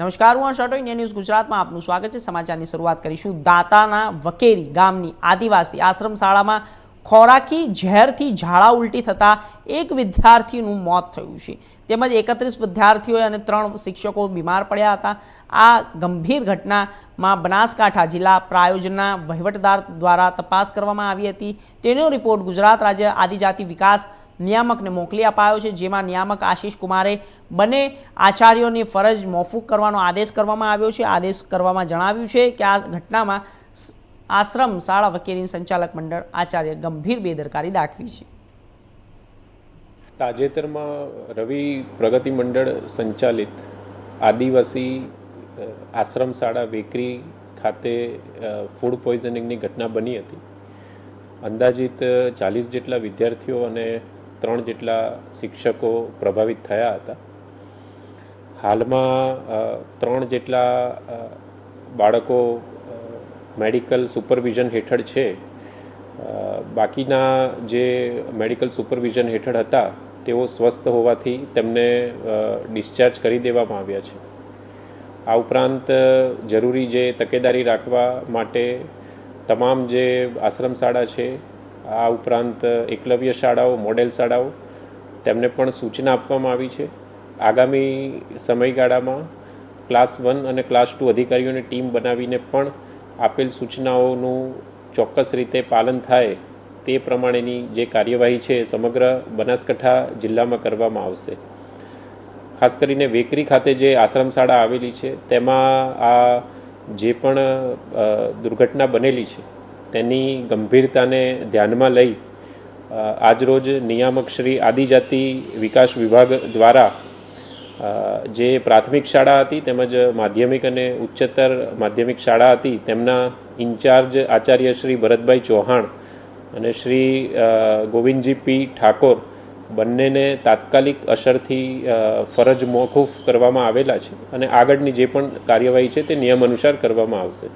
નમસ્કાર, હું શોટો India news ગુજરાતમાં આપનું સ્વાગત છે. સમાચારની શરૂઆત કરીશું દાતાના વકેરી ગામની આદિવાસી આશ્રમ શાળામાં ખોરાકી ઝેરથી ઝાડા ઉલટી થતાં એક વિદ્યાર્થીનું મોત થયું છે. તેમજ એકત્રીસ વિદ્યાર્થીઓ અને ત્રણ શિક્ષકો બીમાર પડ્યા હતા. આ ગંભીર ઘટનામાં બનાસકાંઠા જિલ્લા પ્રાયોજનના વહીવટદાર દ્વારા તપાસ કરવામાં આવી હતી. તેનો રિપોર્ટ ગુજરાત રાજ્ય આદિજાતિ વિકાસ નિયામકને મોકલી અપાયો છે, જેમાં નિયામક આશિષ કુમારે બંને આચાર્યોની ફરજ મોફૂક કરવાનો આદેશ કરવામાં આવ્યો છે. આદેશ કરવામાં જણાવ્યું છે કે આ ઘટનામાં આશ્રમ શાળા વકીલની સંચાલક મંડળ આચાર્ય ગંભીર બેદરકારી દાખવી છે. તાજેતરમાં રવિ પ્રગતિ મંડળ સંચાલિત આદિવાસી આશ્રમ શાળા વેકરી ખાતે ફૂડ પોઈઝનિંગની ઘટના બની હતી. અંદાજિત ચાલીસ જેટલા વિદ્યાર્થીઓ અને ત્રણ જેટલા શિક્ષકો પ્રભાવિત થયા હતા. હાલમાં ત્રણ જેટલા બાળકો મેડિકલ સુપરવિઝન હેઠળ છે. બાકીના જે મેડિકલ સુપરવિઝન હેઠળ હતા, તેઓ સ્વસ્થ હોવાથી તેમને ડિસ્ચાર્જ કરી દેવામાં આવ્યા છે. આ ઉપરાંત, જરૂરી જે તકેદારી રાખવા માટે તમામ જે આશ્રમ શાળા છે આ ઉપરાંત એકલવ્ય શાળાઓ, મોડેલ શાળાઓ, તેમને પણ સૂચના આપવામાં આવી છે. આગામી સમયગાળામાં ક્લાસ વન અને ક્લાસ ટુ અધિકારીઓની ટીમ બનાવીને પણ આપેલ સૂચનાઓનું ચોક્કસ રીતે પાલન થાય તે પ્રમાણેની જે કાર્યવાહી છે સમગ્ર બનાસકાંઠા જિલ્લામાં કરવામાં આવશે. ખાસ કરીને વેકરી ખાતે જે આશ્રમ શાળા આવેલી છે, તેમાં આ જે પણ દુર્ઘટના બનેલી છે તેની ગંભીરતાને ધ્યાનમાં લઈ આજરોજ નિયામક શ્રી આદિજાતિ વિકાસ વિભાગ દ્વારા જે પ્રાથમિક શાળા હતી તેમજ માધ્યમિક અને ઉચ્ચતર માધ્યમિક શાળા હતી, તેમના ઇન્ચાર્જ આચાર્ય શ્રી ભરતભાઈ ચૌહાણ અને શ્રી ગોવિંદજી પી ઠાકોર બંનેને તાત્કાલિક અસરથી ફરજ મોકૂફ કરવામાં આવેલા છે અને આગળની જે પણ કાર્યવાહી છે તે નિયમ અનુસાર કરવામાં આવશે.